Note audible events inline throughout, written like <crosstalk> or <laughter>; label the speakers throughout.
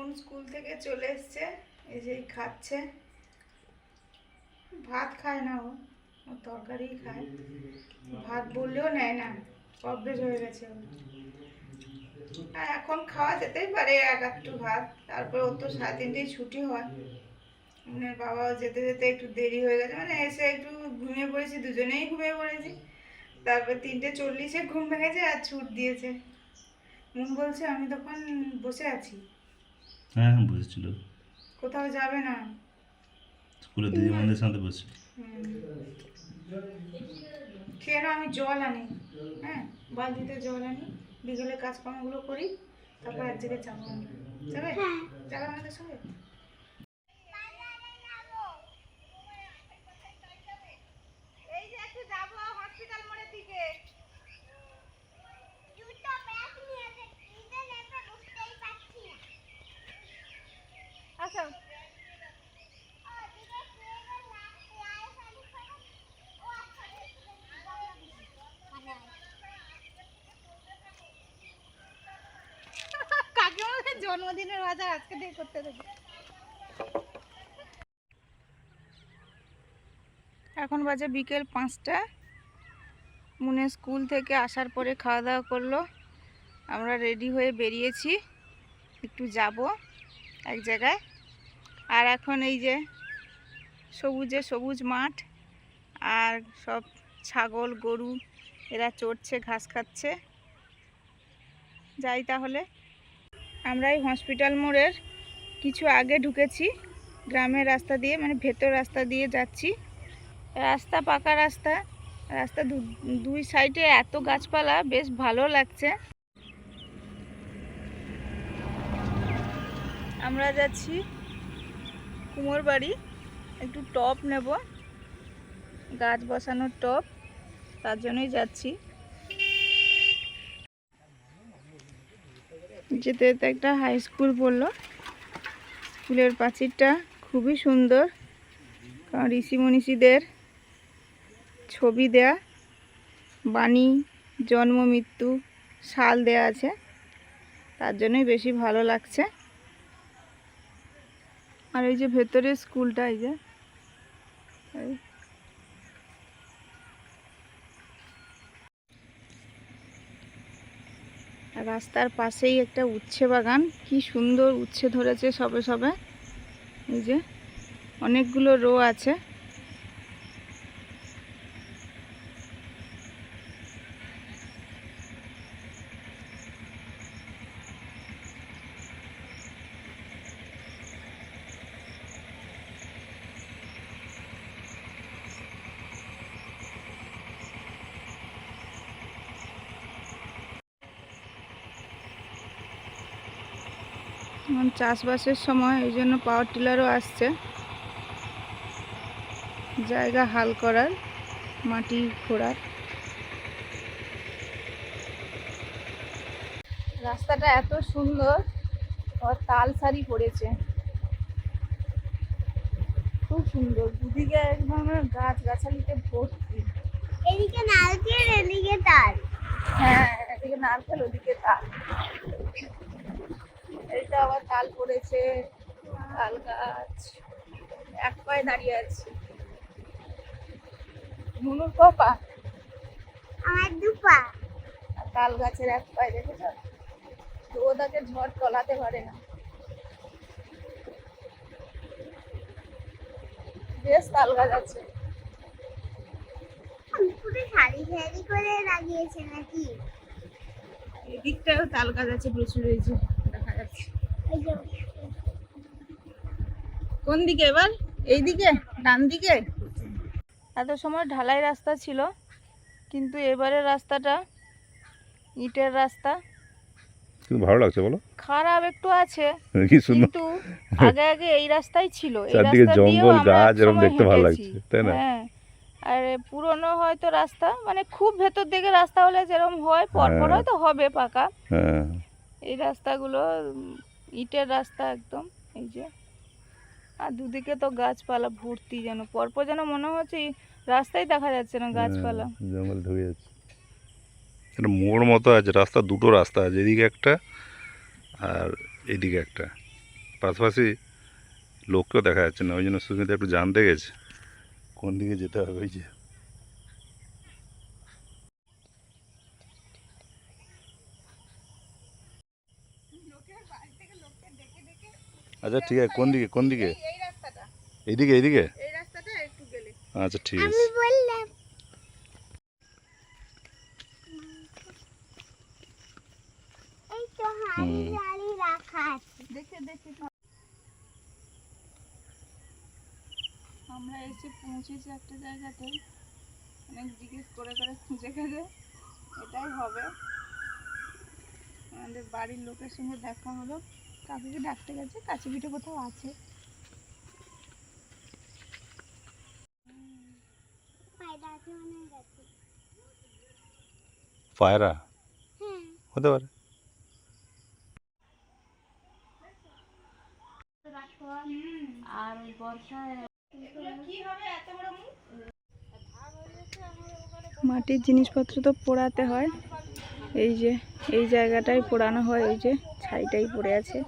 Speaker 1: Moon school থেকে চলে এসছে, এই যে খাচ্ছে। ভাত খায় না ও ও তরকারি খায়। ভাত বললেও নেয় না, অভ্যেস হয়ে গেছে। আর এখন খাওয়া যেতেই পারে এক একটু ভাত, তারপর ওর তো সাড়ে তিনটেই ছুটি হয়। মানে বাবাও যেতে যেতে একটু দেরি হয়ে গেছে মানে এসে একটু ঘুমিয়ে পড়েছি, দুজনেই ঘুমিয়ে পড়েছি। তারপর তিনটে চল্লিশে ঘুম ভেঙেছে আর ছুট দিয়েছে। মন বলছে, আমি তখন বসে আছি।
Speaker 2: হ্যাঁ হ্যাঁ বসেছিল।
Speaker 1: কোথাও যাবে না?
Speaker 2: স্কুলে দিদিমণিদের সাথে বসে।
Speaker 1: খেয়ে আমি জল আনি? হ্যাঁ বালতিতে জল আনি বিকেলে কাজকর্মগুলো করি তারপর এক জায়গায় যাব। যাবে যাবে আমাদের সঙ্গে এই যে একটু যাব হসপিটাল মোড়ের দিকে আসো জন্মদিনের বাজার আজকে দিয়ে করতে এখন বাজে বিকেল পাঁচটা। মনে স্কুল থেকে আসার পরে খাওয়া দাওয়া করল। আমরা রেডি হয়ে বেরিয়েছি। একটু যাব এক জায়গায়। আর এখন এই যে সবুজে সবুজ মাঠ আর সব ছাগল, গরু এরা চড়ছে, ঘাস খাচ্ছে। যাই তাহলে। আমরা এই হসপিটাল মোড়ের কিছু আগে ঢুকেছি, গ্রামের রাস্তা দিয়ে মানে ভেতর রাস্তা দিয়ে যাচ্ছি। রাস্তা পাকা রাস্তা রাস্তা দুই সাইডে এত গাছপালা, বেশ ভালো লাগছে। আমরা যাচ্ছি কুমোর বাড়ি। একটু টপ নেব। গাছ বসানোর টপ। তার জন্যই যাচ্ছি। যেতে যেতে একটা হাই স্কুল পড়ল। স্কুলের প্রাচীরটা খুবই সুন্দর। কারণ ঋষি মনীষীদের ছবি দেয়া। বাণী, জন্ম, মৃত্যু, সাল দেয়া আছে। তার জন্যই বেশি ভালো লাগছে। আর এই যে ভেতরে স্কুলটা, এই যে। রাস্তার পাশেই একটা উচ্ছে বাগান। কি সুন্দর উচ্ছে ধরেছে সবে সবে। এই যে অনেকগুলো রো আছে। এখন চাষবাসের সময় এই জন্য পাওয়ার টিলারও আসছে। জায়গা হাল করার মাটি খোঁড়ার। রাস্তাটা এত সুন্দর আর তাল সারি পড়েছে। খুব সুন্দর দুদিকে একদম গাছ গাছালিতে ভর্তি।
Speaker 3: এদিকে নারকেল এদিকে তাল।
Speaker 1: হ্যাঁ এদিকে নারকেল ওদিকে তাল। এইটা আবার তাল পড়েছে তাল গাছ। এক পায়ে দাঁড়িয়ে আছে। মুনুর কপা?
Speaker 3: আমার দুপা
Speaker 1: তাল গাছের এক পায়ে দেখেছ? তো ওটাকে ঝড় টলাতে পারে না। বেশ তাল গাছ আছে।
Speaker 3: পুরো সারি সারি করে লাগিয়েছে নাকি?
Speaker 1: এদিকটাও তাল গাছ আছে প্রচুর এই কোন দিকে এবার? এই দিকে ডান দিকে এত সময় ঢালাই রাস্তা ছিল কিন্তু এবারের রাস্তাটা ইটের রাস্তা।
Speaker 2: কিন্তু ভালো লাগছে বলো।
Speaker 1: খারাপ একটু আছে <laughs> কিন্তু আগে আগে এই রাস্তাই ছিল। এই
Speaker 2: চারদিকে জঙ্গল গাছ এরকম দেখতে ভালো লাগছে তাই না?
Speaker 1: হ্যাঁ আর পুরনো হয়তো রাস্তা মানে খুব ভেতর দিকে রাস্তা হলে যেরকম হয় পরপর
Speaker 2: হ্যাঁ।
Speaker 1: হয়তো হবে পাকা।
Speaker 2: হ্যাঁ।
Speaker 1: এই রাস্তাগুলো ইটের রাস্তা একদম এই যে। আর দুদিকে তো গাছপালা ভর্তি যেন পরপর যেন মনে হচ্ছে রাস্তাই দেখা যাচ্ছে না গাছপালা।
Speaker 2: হ্যাঁ, জঙ্গল ঢুকে যাচ্ছে। একটা মোড় মতো আছে রাস্তা দুটো রাস্তা আছে এদিকে একটা আর এদিকে একটা। পাশাপাশি লোককেও দেখা যাচ্ছে না ওই জন্য সুস্মিতা একটু জানতে গেছে কোন দিকে যেতে হবে ওই যে। আচ্ছা ঠিক আছে কোন দিকে কোন দিকে?
Speaker 1: এই রাস্তাটা।
Speaker 2: এইদিকে এইদিকে?
Speaker 1: এই রাস্তাটা একটু গেলে।
Speaker 2: আচ্ছা ঠিক আছে।
Speaker 1: আমরা এসে পৌঁছেছি একটা জায়গাতে। অনেক জিজ্ঞেস করে করে খুঁজে খুঁজে এটাই হবে। আমাদের বাড়ির লোকের সঙ্গে দেখা হলো। কাকুকে ডাকতে গেছে কাছে পিঠে কোথাও আছে।
Speaker 3: পায়রা হ্যাঁ।
Speaker 2: হতে পারে।
Speaker 3: আর বর্ষায়
Speaker 1: কি হবে এত বড় মাটির জিনিসপত্র তো পোড়াতে হয়। এই যে, এই জায়গাটাই পোড়ানো হয় ওই যে ছাইটাই পড়ে আছে।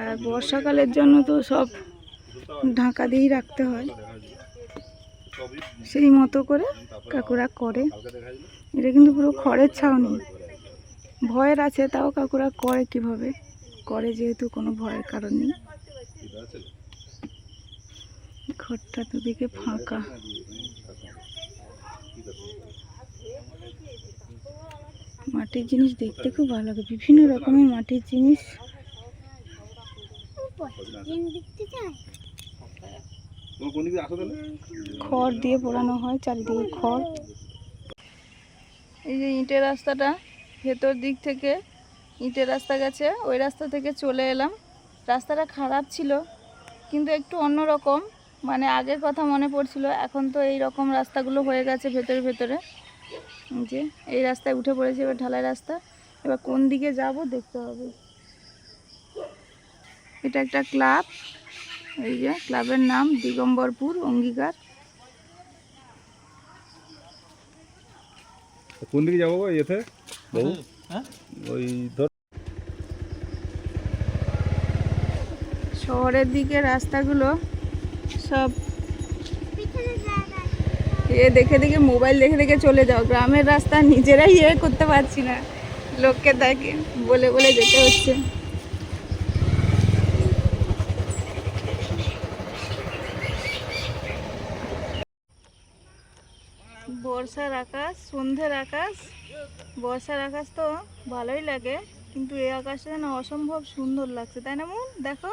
Speaker 1: আর বর্ষাকালের জন্য তো সব ঢাকা দিয়েই রাখতে হয়। সেই মতো করে কাকুরা করে। এটা কিন্তু পুরো খড়ের ছাউনি। ভয়ের আছে, তাও কাকুরা করে কীভাবে? করে যেহেতু কোনো ভয়ের কারণ নেই। ঘরটা দুদিকে ফাঁকা। মাটির জিনিস দেখতে খুব ভালো লাগে, বিভিন্ন রকমের মাটির জিনিস। খড় দিয়ে পোড়ানো হয়, চারিদিকে খড়। এই যে ইটের রাস্তাটা, ভেতর দিক থেকে ইটের রাস্তা গেছে, ওই রাস্তা থেকে চলে এলাম। রাস্তাটা খারাপ ছিল, কিন্তু একটু অন্যরকম মানে আগের কথা মনে পড়ছিল, এখন তো এই রকম রাস্তাগুলো হয়ে গেছে ভেতরে ভেতরে। যে এই রাস্তায় উঠে পড়েছে এবার ঢালাই রাস্তা। এবার কোন দিকে যাব দেখতে হবে। এটা একটা ক্লাব। এই যে ক্লাবের নাম দিগম্বরপুর অঙ্গীকার।
Speaker 2: কোন দিকে যাব ইয়েতে বাবু? ওই ধর
Speaker 1: শহরের দিকে রাস্তাগুলো সব এ দেখে দেখে মোবাইল দেখে দেখে চলে যাও। গ্রামের রাস্তা নিজেরাই ইয়ে করতে পারছি না। লোককে দেখে বলে বলে যেতে হচ্ছে। বর্ষার আকাশ সন্ধ্যের আকাশ। বর্ষার আকাশ তো ভালোই লাগে কিন্তু এই আকাশটা যেন অসম্ভব সুন্দর লাগছে তাই না মন? দেখো।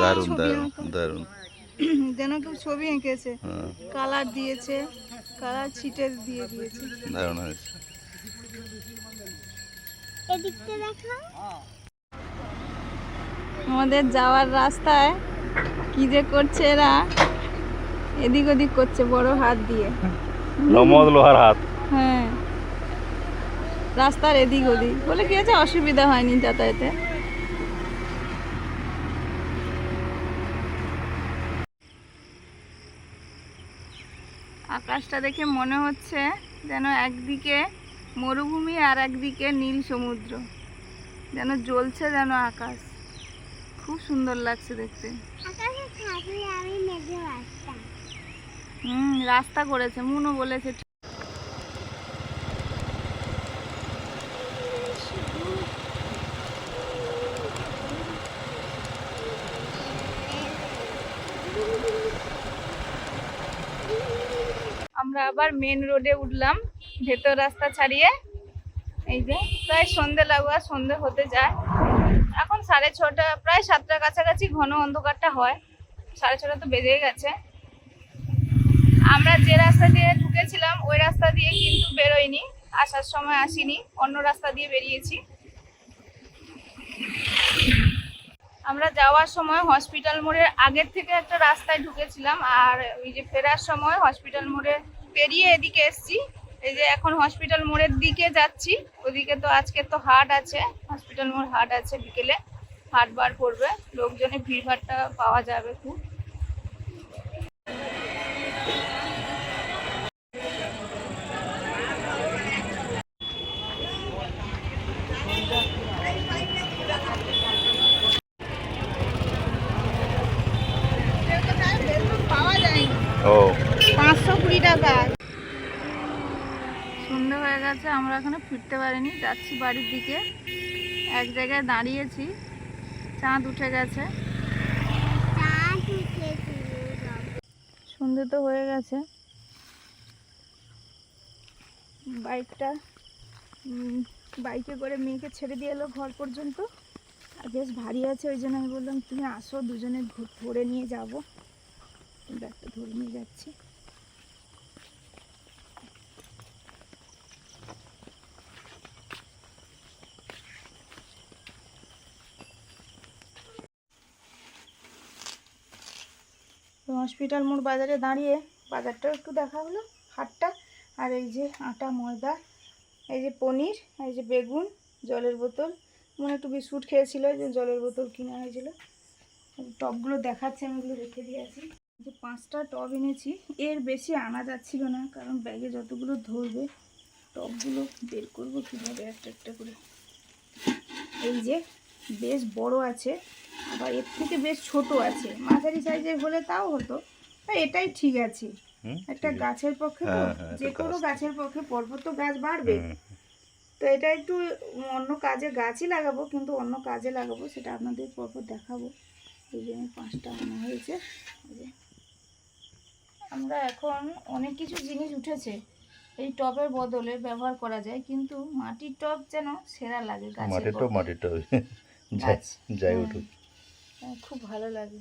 Speaker 2: দারুণ
Speaker 1: ছবি
Speaker 2: দারুণ।
Speaker 1: যেন কেউ ছবি এঁকেছে।
Speaker 2: হ্যাঁ।
Speaker 1: কালার দিয়েছে। কালার ছিটে দিয়ে দিয়েছে?
Speaker 2: দারুণ হয়েছে।
Speaker 3: এদিকটা দেখো।
Speaker 1: আমাদের যাওয়ার রাস্তায় কি যে করছে এরা? এদিক ওদিক করছে বড় হাত দিয়ে।
Speaker 2: নমদ লোহার হাত।
Speaker 1: হ্যাঁ। রাস্তার এদিক ওদিক। বলে কি আছে? অসুবিধা হয়নি যাতায়াতে। আকাশটা দেখে মনে হচ্ছে যেন একদিকে মরুভূমি আর একদিকে নীল সমুদ্র। যেন জ্বলছে যেন আকাশ। খুব সুন্দর লাগছে দেখতে। হুম রাস্তা করেছে মুনও বলেছে আমরা আবার মেন রোডে উঠলাম, ভেতর রাস্তা ছাড়িয়ে। এই যে, প্রায় সন্ধে লাগোয়া সন্ধে হতে যায়। এখন সাড়ে ছটা, প্রায় সাতটার কাছাকাছি ঘন অন্ধকারটা হয়। সাড়ে ছটা তো বেজেই গেছে। আমরা যে রাস্তা দিয়ে ঢুকেছিলাম, ওই রাস্তা দিয়ে কিন্তু বেরোয়নি, আসার সময় আসিনি, অন্য রাস্তা দিয়ে বেরিয়েছি। আমরা যাওয়ার সময় হসপিটাল মোড়ের আগের থেকে একটা রাস্তায় ঢুকেছিলাম, আর ওই যে ফেরার সময় হসপিটাল মোড়ে পেরিয়ে এদিকে এসছি। এই যে এখন হসপিটাল মোড়ের দিকে যাচ্ছি। ওদিকে তো আজকে তো হাট আছে। হসপিটাল মোড় হাট আছে বিকেলে। হাট বার করবে। লোকজনের ভিড়ভাড়টা পাওয়া যাবে খুব কাজ সন্ধে হয়ে গেছে, আমরা এখনও ফিরতে পারিনি, যাচ্ছি বাড়ির দিকে। এক জায়গায় দাঁড়িয়েছি, চাঁদ উঠে গেছে। সন্ধে তো হয়ে গেছে। বাইকটা বাইকে করে মেয়েকে ছেড়ে দিয়ে এলো ঘর পর্যন্ত। আর বেশ ভারী আছে, ওই জন্য আমি বললাম, তুমি আসো, দুজনে ধরে নিয়ে যাব। ব্যাগটা ধরে নিয়ে যাচ্ছি। হসপিটাল মোড় বাজারে দাঁড়িয়ে বাজারটাও একটু দেখা হলো, হাটটা। আর এই যে আটা, ময়দা, এই যে পনির, এই যে বেগুন, জলের বোতল। মনে একটু বিস্কুট খেয়েছিল যে জলের বোতল কিনা হয়েছিল এই টবগুলো দেখাচ্ছে, আমি এগুলো রেখে দিয়েছি যে পাঁচটা টব এনেছি, এর বেশি আনা যাচ্ছিল না, কারণ ব্যাগে যতগুলো ধরবে টবগুলো বের করব কীভাবে একটা একটা করে। এই যে বেশ বড় আছে আবার এর থেকে বেশ ছোট আছে। মাঝারি সাইজের হলে তাও হতো এটাই ঠিক আছে। একটা গাছের পক্ষে তো
Speaker 2: হ্যাঁ, হ্যাঁ,
Speaker 1: যে কোনো গাছের পক্ষে পরপর তো গাছ বাড়বে। তো এটা একটু অন্য কাজে গাছই লাগাবো কিন্তু অন্য কাজে লাগাবো সেটা আপনাদের পরপর দেখাবো। এই জন্য পাঁচটা আনা হয়েছে। আমরা এখন অনেক কিছু জিনিস উঠেছে এই টবের বদলে ব্যবহার করা যায় কিন্তু মাটির টব যেন সেরা লাগে গাছের
Speaker 2: মাটির টব মাটির টব। যাই
Speaker 1: হ্যাঁ।
Speaker 2: উঠুক।
Speaker 1: খুব ভালো লাগে।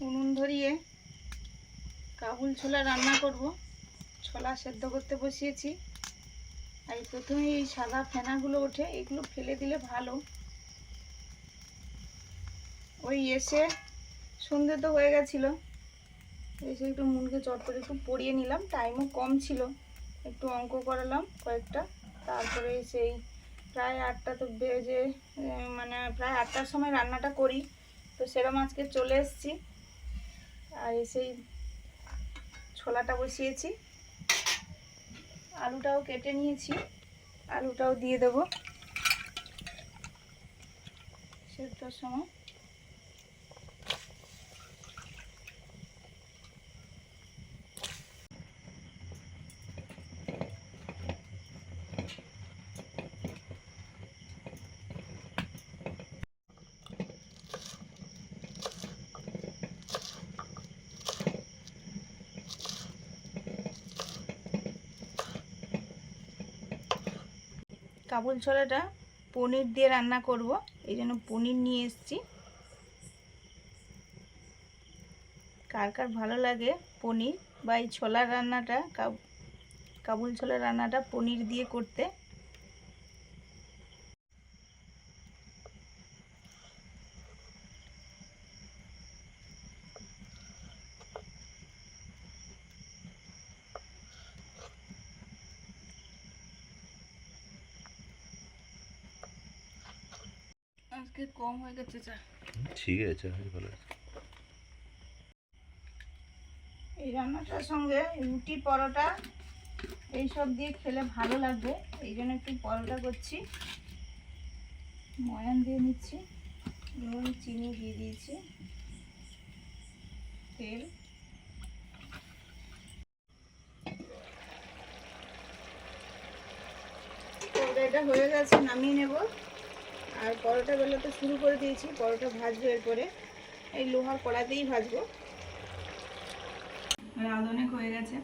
Speaker 1: উনুন ধরিয়ে কাবুল ছোলা রান্না করব। ছোলা সেদ্ধ করতে বসিয়েছি। আর প্রথমে এই সাদা ফেনাগুলো ওঠে, এগুলো ফেলে দিলে ভালো। ওই এসে সন্ধে তো হয়ে গেছিল। এসে একটু মুনকে চট করে একটু পরিয়ে নিলাম। টাইমও কম ছিল। একটু অঙ্ক করালাম কয়েকটা। তারপরে সেই প্রায় আটটা তো বেজে মানে প্রায় আটটার সময় রান্নাটা করি। তো সেরম আজকে চলে এসেছি। আর সেই ছোলাটা বসিয়েছি। আলুটাও কেটে নিয়েছি। আলুটাও দিয়ে দেবো। সেদ্ধর সময় কাবুল ছোলাটা পনির দিয়ে রান্না করব। এই জন্য পনির নিয়ে এসেছি। কার কার ভালো লাগে পনির বা এই ছোলার রান্নাটা, কাব- কাবুল ছোলার রান্নাটা পনির দিয়ে করতে আজকে কম হয়ে গেছে চা
Speaker 2: ঠিক আছে ভালো আছে।
Speaker 1: এই রান্নাটার সঙ্গে রুটি পরোটা এইসব দিয়ে খেলে ভালো লাগবে। এই জন্য একটু পরোটা করছি। ময়ান দিয়ে নিচ্ছি। নুন চিনি দিয়ে দিয়েছি। তেল। তরকারিটা হয়ে গেছে নামিয়ে নেব। আর পরোটা বেলাতে শুরু করে দিয়েছি, পরোটা ভাজবো এরপরে। এই লোহার কড়াতেই ভাজবো। রাত অনেক হয়ে গেছে,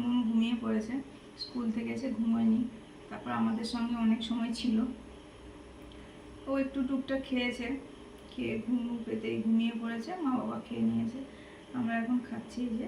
Speaker 1: মন ঘুমিয়ে পড়েছে, স্কুল থেকে এসে ঘুমোয়নি, তারপর আমাদের সঙ্গে অনেক সময় ছিল। ও একটু টুকটাক খেয়েছে, খেয়ে ঘুম পেতেই ঘুমিয়ে পড়েছে, মা বাবা খেয়ে নিয়েছে। আমরা এখন খাচ্ছি যে